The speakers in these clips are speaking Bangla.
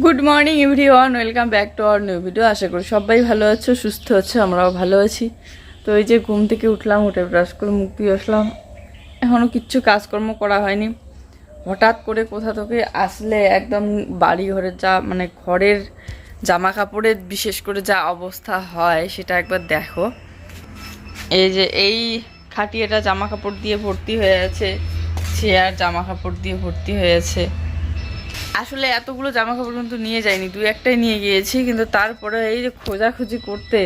Good morning everyone welcome back to our new video আশা করি সবাই ভালো আছো, সুস্থ আছো, আমরাও ভালো আছি। তো এই যে ঘুম থেকে উঠলাম, উঠে ব্রাশ করে মুখ দিয়ে আসলাম। এখনও কিচ্ছু কাজকর্ম করা হয়নি। হঠাৎ করে কোথা থেকে আসলে একদম বাড়ি ঘরের যা মানে ঘরের জামা কাপড়ের বিশেষ করে যা অবস্থা হয়, সেটা একবার দেখো। এই যে এই খাটিয়াটা জামা কাপড় দিয়ে ভর্তি হয়ে আছে, চেয়ার জামা কাপড় দিয়ে ভর্তি হয়েছে আসলে এতগুলো জামা কাপড় কিন্তু নিয়ে যাইনি, দুই একটাই নিয়ে গিয়েছি, কিন্তু তারপরে এই যে খোঁজাখুঁজি করতে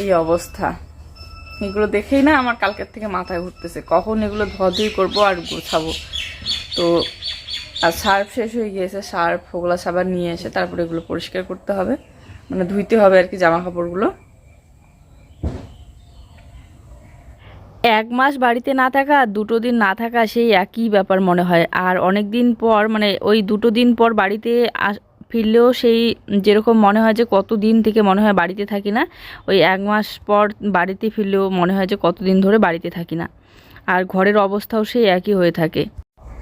এই অবস্থা। এগুলো দেখেই না আমার কালকের থেকে মাথায় ঘুরতেছে, কখন এগুলো ধোয়াধুয়ি করব আর গোছাবো। তো, আর সার্ফ শেষ হয়ে গিয়েছে, সার্ফ, ওগুলা সাবান নিয়ে এসে তারপরে এগুলো পরিষ্কার করতে হবে। মানে ধুইতে হবে আর কি জামা কাপড়গুলো এক মাস বাড়িতে না থাকা দুটো দিন না থাকা সেই একই ব্যাপার মনে হয়। আর অনেক দিন পর মানে ওই দুটো দিন পর বাড়িতে ফিরলেও সেই যেরকম মনে হয় যে কত দিন থেকে মনে হয় বাড়িতে থাকি না, ওই এক মাস পর বাড়িতে ফিরলেও মনে হয় যে কত দিন ধরে বাড়িতে থাকি না। আর ঘরের অবস্থাও সেই একই হয়ে থাকে।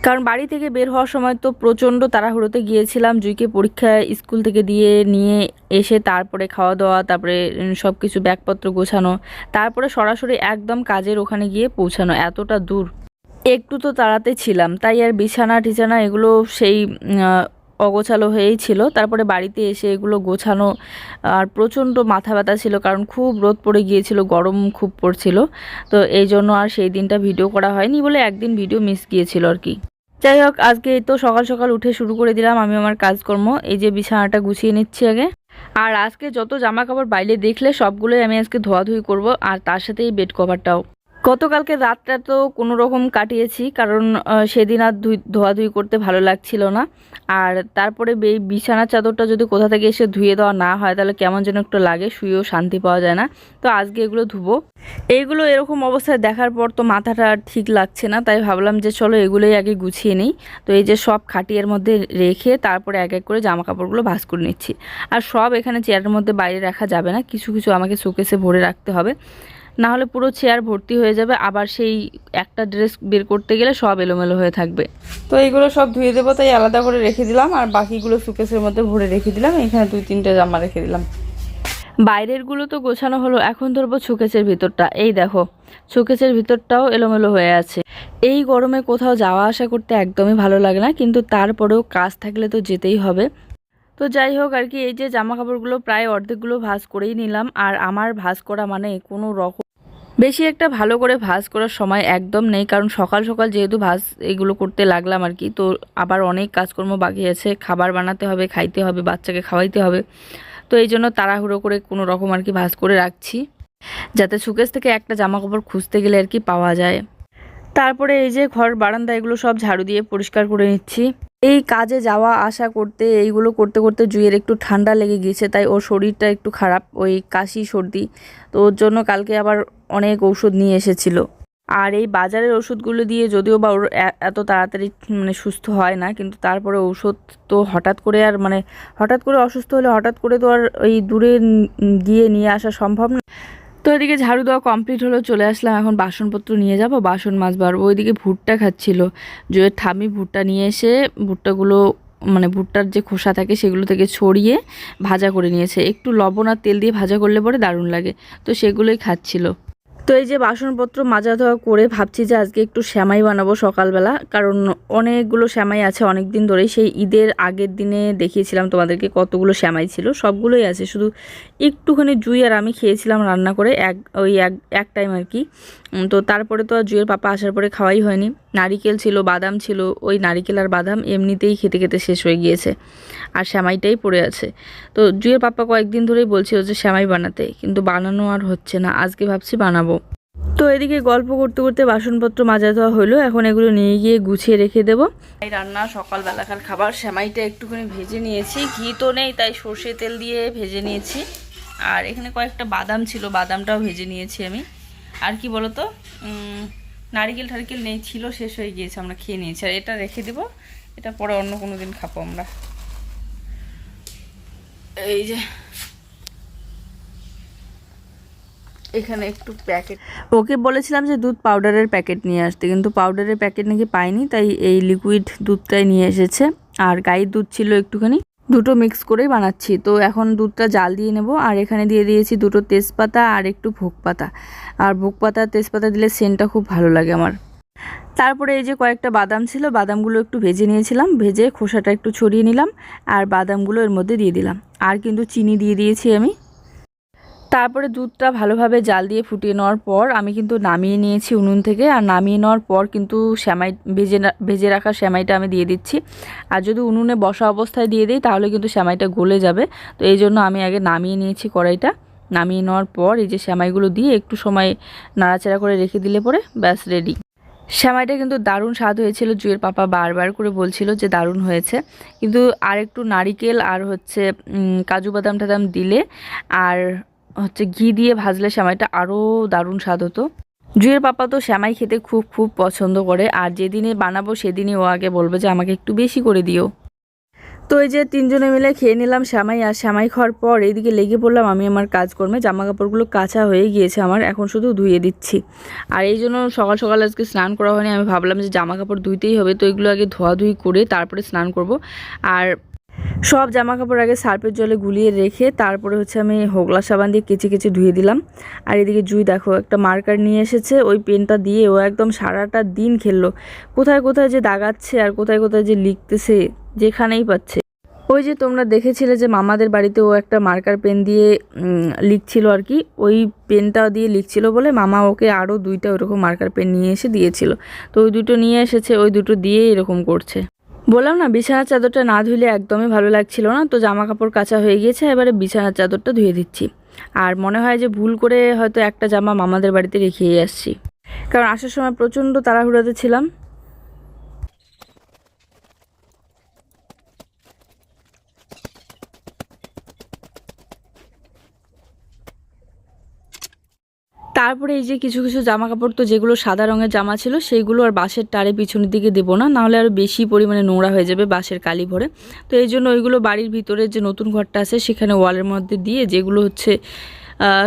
কারণ বাড়ি থেকে বের হওয়ার সময় তো প্রচণ্ড তাড়াহুড়োতে গিয়েছিলাম, জুইকে পরীক্ষা স্কুল থেকে দিয়ে নিয়ে এসে তারপরে খাওয়া দাওয়া তারপরে সব কিছু ব্যাগপত্র গোছানো, তারপরে সরাসরি একদম কাজের ওখানে গিয়ে পৌঁছানো, এতটা দূর। একটু তো তাড়াতে ছিলাম, তাই আর বিছানা, টিছানা এগুলো সেই অগোছালো হয়েই ছিল। তারপরে বাড়িতে এসে এগুলো গোছানো, আর প্রচণ্ড মাথা ব্যথা ছিল কারণ খুব রোদ পড়ে গিয়েছিল, গরম খুব পড়ছিল। তো এই জন্য আর সেই দিনটা ভিডিও করা হয়নি বলে একদিন ভিডিও মিস গিয়েছিল আর কি। যাই হোক, আজকে এই তো সকাল সকাল উঠে শুরু করে দিলাম আমি আমার কাজকর্ম। এই যে বিছানাটা গুছিয়ে নিচ্ছি আগে। আর আজকে যত জামা কাপড় বাইরে দেখলে সবগুলোই আমি আজকে ধোয়াধুয়ি করব, আর তার সাথে এই বেড কভারটাও গতকালকে রাতটা তো কোনো রকম কাটিয়েছি, কারণ সেদিন আর ধুই ধোয়াধুয়ি করতে ভালো লাগছিল না। আর তারপরে বে- বিছানার চাদরটা যদি কোথা থেকে এসে ধুয়ে দেওয়া না হয়, তাহলে কেমন যেন একটু লাগে, শুয়েও শান্তি পাওয়া যায় না। তো আজকে এগুলো ধুবো। এইগুলো এরকম অবস্থায় দেখার পর তো মাথাটা ঠিক লাগছে না, তাই ভাবলাম যে চলো এগুলোই আগে গুছিয়ে নিই। তো এই যে সব খাটিয়ার মধ্যে রেখে তারপরে এক এক করে জামা কাপড়গুলো ভাঁজ করে নিচ্ছি। আর সব এখানে চেয়ারের মধ্যে বাইরে রাখা যাবে না, কিছু কিছু আমাকে শোকেসে ভরে রাখতে হবে। না হলে পুরো চেয়ার ভর্তি হয়ে যাবে আবার সেই একটা ড্রেস বের করতে গেলে সব এলোমেলো হয়ে থাকবে। তো এইগুলো সব ধুয়ে দেবো তাই আলাদা করে রেখে দিলাম আর বাকিগুলো সুকেসের মধ্যে ভরে রেখে দিলাম এখানে দুই তিনটে জামা রেখে দিলাম। বাইরেরগুলো তো গোছানো হলো এখন ধরবো শোকেসের ভিতরটা। এই দেখো শোকেসের ভিতরটাও এলোমেলো হয়ে আছে। এই গরমে কোথাও যাওয়া আসা করতে একদমই ভালো লাগে না কিন্তু তারপরেও কাজ থাকলে তো যেতেই হবে। তো যাই হোক আর কি এই যে জামা কাপড়গুলো প্রায় অর্ধেকগুলো ভাঁজ করেই নিলাম আর আমার ভাঁজ করা মানে কোনো রকম বেশি একটা ভালো করে ভাঁজ করার সময় একদম নেই, কারণ সকাল সকাল যেহেতু ভাঁজ এগুলো করতে লাগলাম আর কি, তো আবার অনেক কাজকর্ম বাকি আছে, খাবার বানাতে হবে, খাইতে হবে, বাচ্চাকে খাওয়াইতে হবে। তো এই জন্য তাড়াহুড়ো করে কোনো রকম আর কি ভাঁজ করে রাখছি, যাতে সুকেশ থেকে একটা জামা কাপড় খুঁজতে গেলে আর কি পাওয়া যায়। তারপরে এই যে ঘর, বারান্দা, এগুলো সব ঝাড়ু দিয়ে পরিষ্কার করে নিচ্ছি। এই কাজে যাওয়া, আসা করতে, এইগুলো করতে করতে জুইয়ের একটু ঠান্ডা লেগে গিয়েছে, তাই ওর শরীরটা একটু খারাপ, ওই কাশি সর্দি, তো ওর জন্য কালকে আবার অনেক ঔষধ নিয়ে এসেছিল। আর এই বাজারের ওষুধগুলো দিয়ে যদিও বা ওর এত তাড়াতাড়ি মানে সুস্থ হয় না, কিন্তু তারপরে ওষুধ তো হঠাৎ করে আর মানে হঠাৎ করে অসুস্থ হলে হঠাৎ করে তো আর ওই দূরে গিয়ে নিয়ে আসা সম্ভব না। তো এদিকে ঝাড়ু দেওয়া কমপ্লিট হলো, চলে আসলাম, এখন বাসনপত্র নিয়ে যাব, বাসন মাছ বাড়বো ওইদিকে ভুট্টা খাচ্ছিল। জয়ের ঠামি ভুট্টা নিয়ে এসে ভুট্টাগুলো মানে ভুট্টার যে খোসা থাকে সেগুলো থেকে ছড়িয়ে ভাজা করে নিয়েছে। একটু লবণ আর তেল দিয়ে ভাজা করলে পরে দারুণ লাগে। তো সেগুলোই খাচ্ছিল। তো এই যে বাসনপত্র মাজা ধোয়া করে ভাবছি যে আজকে একটু শ্যামাই বানাবো সকালবেলা। কারণ অনেকগুলো শ্যামাই আছে অনেক দিন ধরেই। সেই ঈদের আগের দিনে দেখিয়েছিলাম তোমাদেরকে কতগুলো শ্যামাই ছিল। সবগুলোই আছে। শুধু একটুখানি জুই আর আমি খেয়েছিলাম রান্না করে এক, ওই এক এক টাইম আর কি। তো তারপরে তো আর জুইয়ের পাপা আসার পরে খাওয়াই হয়নি। নারিকেল ছিল, বাদাম ছিল, ওই নারিকেল আর বাদাম এমনিতেই খেতে খেতে শেষ হয়ে গিয়েছে। আর শ্যামাইটাই পড়ে আছে। তো জুইয়ের পাপা কয়েকদিন ধরেই বলছিল যে শ্যামাই বানাতে, কিন্তু বানানো আর হচ্ছে না। আজকে ভাবছি বানাবো। তো এদিকে গল্প করতে করতে বাসনপত্র মাজা দেওয়া হলো। এখন এগুলো নিয়ে গিয়ে গুছিয়ে রেখে দেবো। এই রান্না, সকালবেলাকার খাবার। শ্যামাইটা একটুখানি ভেজে নিয়েছি। ঘি তো নেই, তাই সর্ষে তেল দিয়ে ভেজে নিয়েছি। আর এখানে কয়েকটা বাদাম ছিল, বাদামটাও ভেজে নিয়েছি আমি। আর কি বলতো নারিকেল টারিকেল নেই, ছিল, শেষ হয়ে গিয়েছে, আমরা খেয়ে নিয়েছি। আর এটা রেখে দেবো, এটা পরে অন্য কোনো দিন খাব আমরা। এই যে, এখানে একটু প্যাকেট। ওকে বলেছিলাম যে দুধ পাউডারের প্যাকেট নিয়ে আসতে, কিন্তু পাউডারের প্যাকেট নাকি পাইনি, তাই এই লিকুইড দুধটাই নিয়ে এসেছে। আর গাইয়ের দুধ ছিল একটুখানি। দুটো মিক্স করেই বানাচ্ছি। তো এখন দুধটা জাল দিয়ে নেব আর এখানে দিয়ে দিয়েছি দুটো তেজপাতা আর একটু ভোগ পাতা আর ভোগ পাতা তেজপাতা দিলে সেন্টটা খুব ভালো লাগে আমার। তারপরে এই যে কয়েকটা বাদাম ছিল, বাদামগুলো একটু ভেজে নিয়েছিলাম। ভেজে খোসাটা একটু ছড়িয়ে নিলাম আর বাদামগুলো এর মধ্যে দিয়ে দিলাম। আর কিন্তু চিনি দিয়ে দিয়েছি আমি। তারপরে দুধটা ভালোভাবে জাল দিয়ে ফুটিয়ে নেওয়ার পর আমি কিন্তু নামিয়ে নিয়েছি উনুন থেকে। আর নামিয়ে নেওয়ার পর কিন্তু শ্যামাই ভেজে ভেজে রাখা শ্যামাইটা আমি দিয়ে দিচ্ছি। আর যদি উনুনে বসা অবস্থায় দিয়ে দিই, তাহলে কিন্তু শ্যামাইটা গলে যাবে। তো এই জন্য আমি আগে নামিয়ে নিয়েছি কড়াইটা। নামিয়ে নেওয়ার পর এই যে শ্যামাইগুলো দিয়ে একটু সময় নাড়াচাড়া করে রেখে দিলে পরে ব্যাস রেডি। শ্যামাইটা কিন্তু দারুণ স্বাদ হয়েছিল। জুয়ের পাপা বারবার করে বলছিল যে দারুণ হয়েছে। কিন্তু আর একটু নারিকেল আর হচ্ছে কাজু বাদাম টাদাম দিলে আর হচ্ছে ঘি দিয়ে ভাজলে শ্যামাইটা আরও দারুণ স্বাদ হতো। জুয়ের পাপা তো শ্যামাই খেতে খুব খুব পছন্দ করে, আর যেদিনে বানাবো সেদিনই ও আগে বলবে যে আমাকে একটু বেশি করে দিও। তো এই যে তিনজনে মিলে খেয়ে নিলাম শ্যামাই আর শ্যামাই খাওয়ার পর এইদিকে লেগে পড়লাম আমি আমার কাজকর্মে। জামা কাপড়গুলো কাঁচা হয়ে গিয়েছে আমার, এখন শুধু ধুয়ে দিচ্ছি। আর এই জন্য সকাল সকাল আজকে স্নান করা হয়নি, আমি ভাবলাম যে জামা কাপড় ধুইতেই হবে। তো এগুলো আগে ধোয়াধুয়ি করে তারপরে স্নান করব। আর সব জামা কাপড় আগে সার্পের জলে গুলিয়ে রেখে তারপরে হচ্ছে আমি হোগলা সাবান দিয়ে কেচে কেচে ধুয়ে দিলাম। আর এদিকে জুই দেখো, একটা মার্কার নিয়ে এসেছে, ওই পেনটা দিয়ে ও একদম সারাটা দিন খেললো। কোথায় কোথায় যে দাগাচ্ছে আর কোথায় কোথায় যে লিখতেছে, যেখানেই পাচ্ছে। ওই যে তোমরা দেখেছিলে যে মামাদের বাড়িতে ও একটা মার্কার পেন দিয়ে লিখছিল আর কি, ওই পেনটা দিয়ে লিখছিল বলে মামা ওকে আরও দুইটা ওরকম মার্কার পেন নিয়ে এসে দিয়েছিল। তো ওই দুটো নিয়ে এসেছে, ওই দুটো দিয়ে এরকম করছে। বললাম না, বিছানার চাদরটা না ধুলে একদমই ভালো লাগছিল না, তো জামা কাপড় কাঁচা হয়ে গিয়েছে, এবারে বিছানার চাদরটা ধুয়ে দিচ্ছি। আর মনে হয় যে ভুল করে হয়তো একটা জামা মামাদের বাড়িতে রেখেই আসছি। কারণ আসার সময় প্রচণ্ড তাড়াহুড়াতে ছিলাম। তারপরে এই যে কিছু কিছু জামা কাপড় তো যেগুলো সাদা রঙের জামা ছিল, সেইগুলো আর বাঁশের টারে পিছনের দিকে দেবো না, নাহলে আরও বেশি পরিমাণে নোংরা হয়ে যাবে বাঁশের কালি ভরে। তো এই জন্য ওইগুলো বাড়ির ভিতরে যে নতুন ঘরটা আছে, সেখানে ওয়ালের মধ্যে দিয়ে যেগুলো হচ্ছে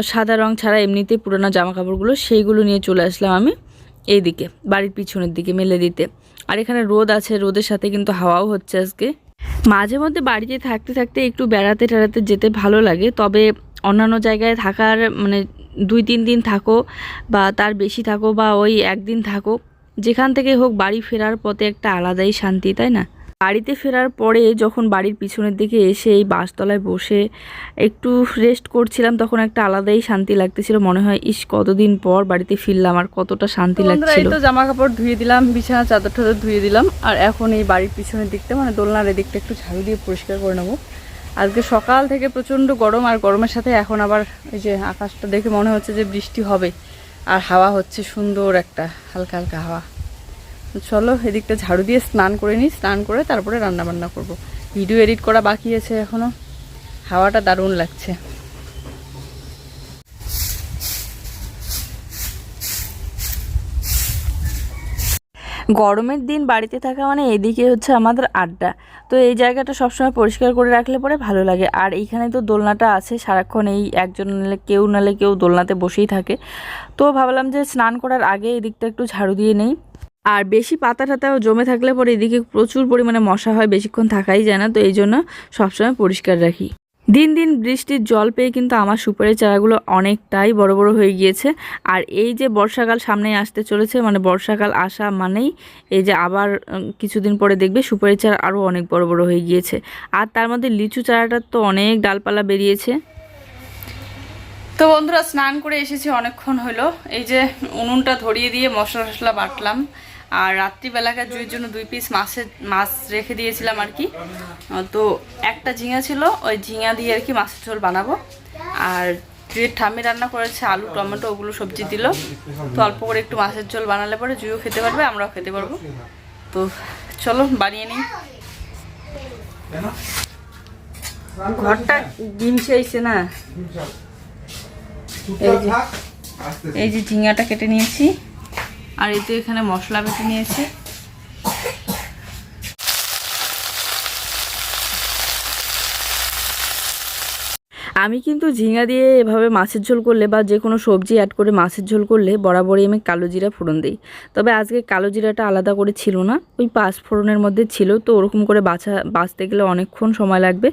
সাদা রং ছাড়া এমনিতে পুরোনো জামা কাপড়গুলো সেইগুলো নিয়ে চলে আসলাম আমি এই দিকে বাড়ির পিছনের দিকে মেলে দিতে। আর এখানে রোদ আছে, রোদের সাথে কিন্তু হাওয়াও হচ্ছে আজকে। মাঝে মধ্যে বাড়িতে থাকতে থাকতে একটু বেড়াতে টেড়াতে যেতে ভালো লাগে, তবে অন্যান্য জায়গায় থাকার মানে দুই তিন দিন থাকো বা তার বেশি থাকো বা ওই একদিন থাকো যেখান থেকে হোক বাড়ি ফেরার পথে একটা আলাদাই শান্তি তাই না? বাড়িতে ফেরার পরে যখন বাড়ির পিছনের দিকে এসে এই বাসতলায় বসে একটু রেস্ট করছিলাম তখন একটা আলাদাই শান্তি লাগতেছিল। মনে হয় ইস কতদিন পর বাড়িতে ফিরলাম আর কতটা শান্তি লাগছিল? তো জামা কাপড় ধুয়ে দিলাম বিছানা চাদর টাদর ধুয়ে দিলাম আর এখন এই বাড়ির পিছনের দিকটা মানে দোলনার এই দিকটা একটু ঝাড়ু দিয়ে পরিষ্কার করে নেব। আজকে সকাল থেকে প্রচণ্ড গরম, আর গরমের সাথে এখন আবার এই যে আকাশটা দেখে মনে হচ্ছে যে বৃষ্টি হবে। আর হাওয়া হচ্ছে সুন্দর একটা, হালকা হালকা হাওয়া। চলো এদিকটা ঝাড়ু দিয়ে স্নান করে নিই, স্নান করে তারপরে রান্না বান্না করব। ভিডিও এডিট করা বাকি আছে এখনও হাওয়াটা দারুণ লাগছে। গরমের দিন বাড়িতে থাকা মানে এদিকে হচ্ছে আমাদের আড্ডা। তো এই জায়গাটা সবসময় পরিষ্কার করে রাখলে পরে ভালো লাগে। আর এইখানে তো দোলনাটা আছে, সারাক্ষণ এই একজন নালে, কেউ নালে কেউ দোলনাতে বসেই থাকে। তো ভাবলাম যে স্নান করার আগে এদিকটা একটু ঝাড়ু দিয়ে নেই। আর বেশি পাতা টাতাও জমে থাকলে পরে এদিকে প্রচুর পরিমাণে মশা হয়, বেশিক্ষণ থাকাই যায় না। তো এই জন্য সবসময় পরিষ্কার রাখি। দিন দিন বৃষ্টির জল পেয়ে কিন্তু আমার সুপারি চারাগুলো অনেকটাই বড় বড় হয়ে গিয়েছে। আর এই যে বর্ষাকাল সামনেই আসতে চলেছে মানে বর্ষাকাল আসা মানেই এই যে আবার কিছুদিন পরে দেখবে সুপারি চারা আরও অনেক বড় বড় হয়ে গিয়েছে। আর তার মধ্যে লিচু চারাটার তো অনেক ডালপালা বেরিয়েছে। তো বন্ধুরা, স্নান করে এসেছি অনেকক্ষণ হলো। এই যে উনুনটা ধরিয়ে দিয়ে মশলা টশলা বাটলাম। আর রাত্রিবেলাকার জুইয়ের জন্য দুই পিস মাছের মাছ রেখে দিয়েছিলাম আর কি। তো একটা ঝিঙা ছিল, ওই ঝিঙা দিয়ে আর কি মাছের ঝোল বানাবো। আর জুইয়ের ঠাম্মি রান্না করেছে, আলু, টমেটো, ওগুলো সবজি দিল। তো অল্প করে একটু মাছের ঝোল বানালে পরে জুইও খেতে পারবে, আমরাও খেতে পারব। তো চলো, বানিয়ে নিই। ঘরটা ডিম চাইছে না? এই যে ঝিঙ্গাটা কেটে নিয়েছি। আর এই তো এখানে মশলা বেটে নিয়েছি। আমি কিন্তু ঝিঙা দিয়ে এভাবে মাছের ঝোল করলে বা যে কোনো সবজি অ্যাড করে মাছের ঝোল করলে বরাবরই আমি কালো জিরা ফোড়ন দিই। তবে আজকে কালো জিরাটা আলাদা করে ছিল না, ওই পাঁচ ফোড়নের মধ্যে ছিল, তো ওরকম করে বাছা বাঁচতে গেলে অনেকক্ষণ সময় লাগবে।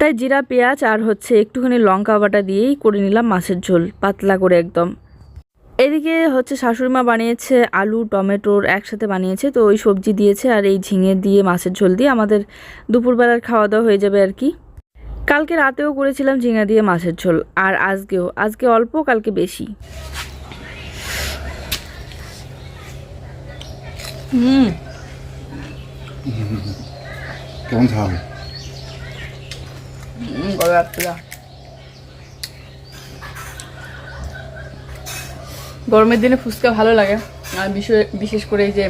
তাই জিরা, পেঁয়াজ আর হচ্ছে একটুখানি লঙ্কা বাটা দিয়েই করে নিলাম মাছের ঝোল, পাতলা করে একদম। এদিকে হচ্ছে শাশুড়ি মা বানিয়েছে আলু টমেটোর একসাথে বানিয়েছে। তো ওই সবজি দিয়েছে আর এই ঝিঙে দিয়ে মাছের ঝোল দিয়ে আমাদের দুপুরবেলার খাওয়া দাওয়া হয়ে যাবে আর কি। কালকে রাতেও করেছিলাম ঝিঙা দিয়ে মাছের ঝোল আর আজকেও আজকে অল্প কালকে বেশি। হুম। কেমন ঝাল গলা রাত্রিরা গরমের দিনে ফুচকা ভালো লাগে। আর বিশেষ করে এই যে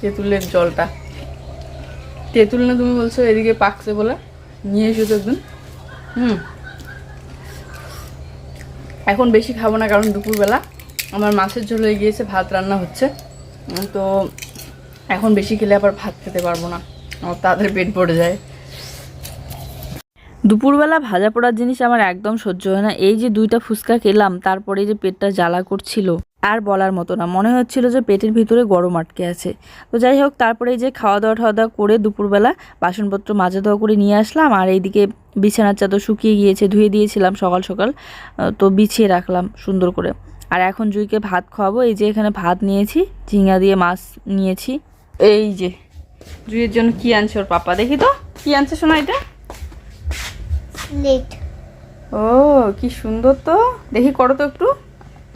তেঁতুলের জলটা। তেঁতুল না তুমি বলছো, এদিকে পাকছে বলে? নিয়ে এসো তো একদিন। হুম। এখন বেশি খাব না, কারণ দুপুরবেলা। আমার মাছের ঝোল হয়ে গিয়েছে, ভাত রান্না হচ্ছে। তো এখন বেশি খেলে আবার ভাত খেতে পারব না। আমার তাড়াতাড়ি পেট পড়ে যায়। দুপুরবেলা ভাজা পোড়ার জিনিস আমার একদম সহ্য হয় না। এই যে দুইটা ফুচকা খেলাম, তারপরে যে পেটটা জ্বালা করছিল, আর বলার মতো না। মনে হচ্ছিল যে পেটের ভিতরে গরম আটকে আছে। তো যাই হোক, তারপরে এই যে খাওয়া দাওয়া খাওয়া দাওয়া করে দুপুরবেলা বাসনপত্র মাজা ধোয়া করে নিয়ে আসলাম, আর এইদিকে বিছানার চাদর শুকিয়ে গিয়েছে, ধুয়ে দিয়েছিলাম সকাল সকাল তো বিছিয়ে রাখলাম সুন্দর করে। আর এখন জুইকে ভাত খাওয়াবো। এই যে এখানে ভাত নিয়েছি, ঝিঙা দিয়ে মাছ নিয়েছি। এই যে, জুইয়ের জন্য কি আনছে ওর পাপা? দেখি তো, কি আনছে শোনা এটা? ও কি সুন্দর তো। দেখি করো তো একটু।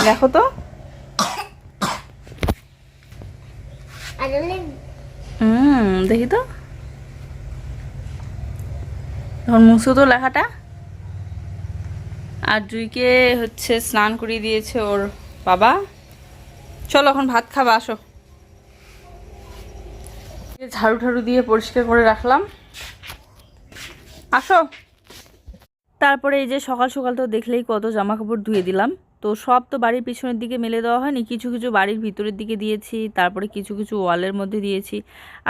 দেখো তো। হুম দেখি তো। এখন মুছো তো লেখাটা। আর জুইকে হচ্ছে স্নান করিয়ে দিয়েছে ওর বাবা। চলো এখন ভাত খাবা আসো। ঝাড়ু ঠাড়ু দিয়ে পরিষ্কার করে রাখলাম। আসো। তারপরে এই যে সকাল সকাল তো দেখলেই কত জামা কাপড় ধুয়ে দিলাম। তো সব তো বাড়ির পিছনের দিকে মেলে দেওয়া হয়নি। কিছু কিছু বাড়ির ভিতরের দিকে দিয়েছি, তারপরে কিছু কিছু ওয়ালের মধ্যে দিয়েছি,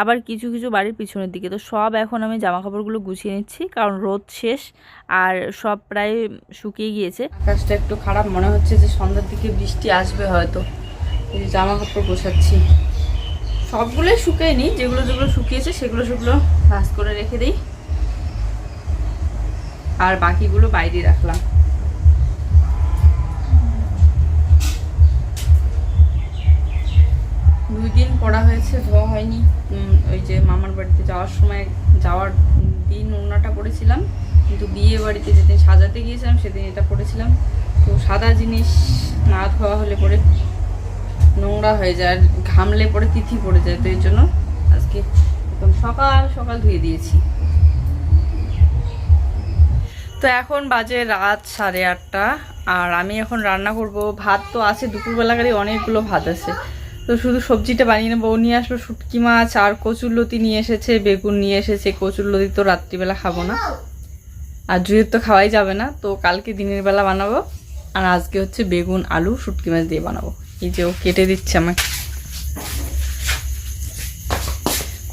আবার কিছু কিছু বাড়ির পিছনের দিকে। তো সব এখন আমি জামা কাপড়গুলো গুছিয়ে নিচ্ছি, কারণ রোদ শেষ আর সব প্রায় শুকিয়ে গিয়েছে। আকাশটা একটু খারাপ, মনে হচ্ছে যে সন্ধ্যার দিকে বৃষ্টি আসবে হয়তো। জামা কাপড় গোছাচ্ছি। সবগুলোই শুকায়নি, যেগুলো যেগুলো শুকিয়েছে সেগুলো সেগুলো ভাজ করে রেখে দিই। আর বাকিগুলো বাইরে রাখলাম। দুই দিন পড়া হয়েছে, ধোয়া হয়নি। ওই যে মামার বাড়িতে যাওয়ার সময়, যাওয়ার দিন ওড়নাটা পড়েছিলাম কিন্তু বিয়ে বাড়িতে যেদিন সাজাতে গিয়েছিলাম, সেদিন এটা পড়েছিলাম তো সাদা জিনিস না ধোয়া হলে পরে নোংরা হয়ে যায়, আর ঘামলে পরে তিথি পড়ে যায়, তো এর জন্য আজকে একদম সকাল সকাল ধুয়ে দিয়েছি। তো এখন বাজে রাত সাড়ে আটটা, আর আমি এখন রান্না করব। ভাত তো আছে, দুপুরবেলাকারই অনেকগুলো ভাত আছে। তো শুধু সবজিটা বানিয়ে নেব। নিয়ে আসলো শুটকি মাছ, আর কচুরলতি নিয়ে এসেছে, বেগুন নিয়ে এসেছে। কচুরলতি তো রাত্রিবেলা খাব না। আর জুয়ের তো খাওয়াই যাবে না। তো কালকে দিনের বেলা বানাবো। আর আজকে হচ্ছে বেগুন, আলু, শুটকি মাছ দিয়ে বানাবো। এই যে ও কেটে দিচ্ছে আমাকে।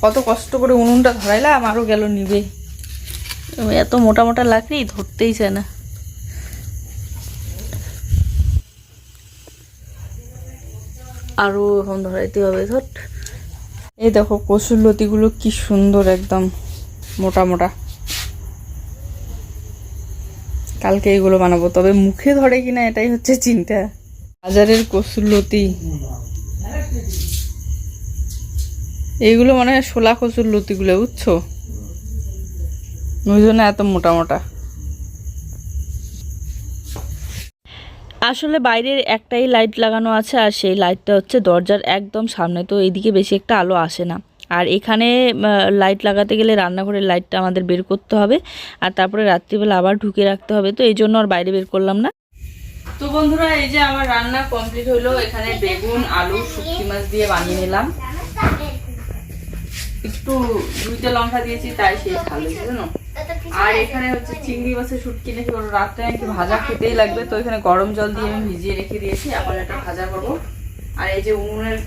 কত কষ্ট করে উনুনটা ধরাইলাম, আরও গেল নিবে। এত মোটা মোটা লাকড়ি ধরতেই চায় না। আরও এখন ধরাইতে হবে, ধর। এই দেখো, কচুর লতিগুলো কি সুন্দর একদম, মোটা মোটা। কালকে এগুলো বানাবো, তবে মুখে ধরে কিনা এটাই হচ্ছে চিন্তা। বাজারের কচুর লতি। এইগুলো মানে শোলা কচুর লতিগুলো, বুঝছ? ওই জন্য এত মোটা মোটা। আসলে বাইরের একটাই লাইট লাগানো আছে আর সেই লাইটটা হচ্ছে দরজার একদম সামনে তো এইদিকে বেশি একটা আলো আসে না। আর এখানে লাইট লাগাতে গেলে রান্নাঘরের লাইটটা আমাদের বের করতে হবে আর তারপরে রাত্রিবেলা আবার ঢুকে রাখতে হবে তো এই জন্য আর বাইরে বের করলাম না। তো বন্ধুরা এই যে আমার রান্না কমপ্লিট হলো এখানে বেগুন আলু শুটকি মাছ দিয়ে বানিয়ে নিলাম। একটু দুইটা লঙ্কা দিয়েছি তাই সেই ভালো জানো? আর এখানে হচ্ছে চিংড়ি মাছের শুটকি নাকি ওর রাত্রে নাকি ভাজা খেতেই লাগবে। তো এখানে গরম জল দিয়ে আমি ভিজিয়ে রেখে দিয়েছি এটা ভাজা করব। আর এই যে উনুনের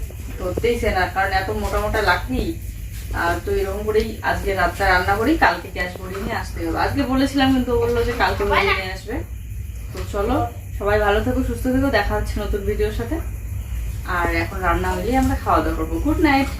না, কারণ এত মোটা মোটা আর তো এরকম করেই আজকে রাতটা রান্না করি, কালকে গ্যাস ভরিয়ে নিয়ে আসতে হবে। আজকে বলেছিলাম কিন্তু বলল যে কালকে ভরিয়ে নিয়ে আসবে। তো চলো, সবাই ভালো থেকো, সুস্থ থেকো, দেখা হচ্ছে নতুন ভিডিওর সাথে। আর এখন রান্না হলেই আমরা খাওয়া দাওয়া করব। Good night!